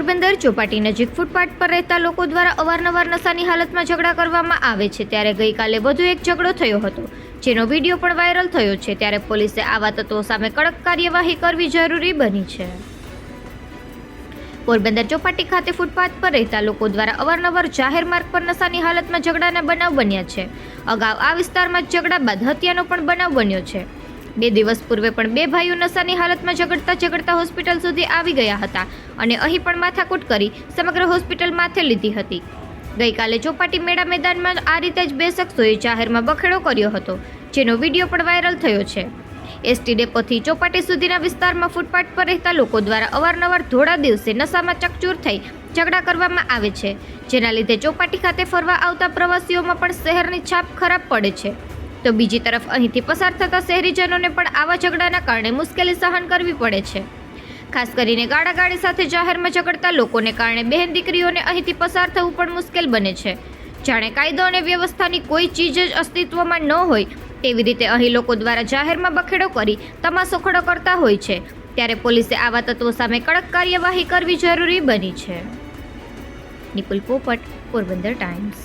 પોરબંદર ચોપાટી નજીક ફૂટપાથ પર રહેતા લોકો દ્વારા અવારનવાર નશાની હાલતમાં ઝઘડા કરવામાં આવે છે. ત્યારે ગઈકાલે વધુ એક ઝઘડો થયો હતો, જેનો વીડિયો પણ વાયરલ થયો છે. ત્યારે પોલીસે આવા તત્વો સામે કડક કાર્યવાહી કરવી જરૂરી બની છે. પોરબંદર ચોપાટી ખાતે ફૂટપાથ પર રહેતા લોકો દ્વારા અવારનવાર જાહેર માર્ગ પર નશાની હાલતમાં ઝઘડાના બનાવ બન્યા છે. અગાઉ આ વિસ્તારમાં ઝઘડા બાદ હત્યાનો પણ બનાવ બન્યો છે. બે દિવસ પૂર્વે પણ બે ભાઈઓ નશાની હાલતમાં ઝઘડતા ઝઘડતા હોસ્પિટલ સુધી આવી ગયા હતા અને અહીં પણ માથાકૂટ કરી સમગ્ર હોસ્પિટલ માથે લીધી હતી. ગઈકાલે ચોપાટી મેળા મેદાનમાં આ રીતે જ બે શખ્સોએ જાહેરમાં બખેડો કર્યો હતો, જેનો વીડિયો પણ વાયરલ થયો છે. એસટી ડેપોથી ચોપાટી સુધીના વિસ્તારમાં ફૂટપાથ પર રહેતા લોકો દ્વારા અવારનવાર ધોળા દિવસે નશામાં ચકચૂર થઈ ઝઘડા કરવામાં આવે છે, જેના લીધે ચોપાટી ખાતે ફરવા આવતા પ્રવાસીઓમાં પણ શહેરની છાપ ખરાબ પડે છે. તો બીજી તરફ અહીંથી પસાર થતા શહેરીજનોને પણ આવા ઝઘડાના કારણે મુશ્કેલી સહન કરવી પડે છે. ખાસ કરીને ગાડાગાડી સાથે જાહેરમાં ઝઘડતા લોકોને કારણે બહેન દીકરીઓને અહીંથી પસાર થવું પણ મુશ્કેલ બને છે. જાણે કાયદો અને વ્યવસ્થાની કોઈ ચીજ જ અસ્તિત્વમાં ન હોય, તેવી રીતે અહીં લોકો દ્વારા જાહેરમાં બખેડો કરી તમાશો ખડો કરતા હોય છે. ત્યારે પોલીસે આવા તત્વો સામે કડક કાર્યવાહી કરવી જરૂરી બની છે. નિપુલ પોપટ, પોરબંદર ટાઈમ્સ.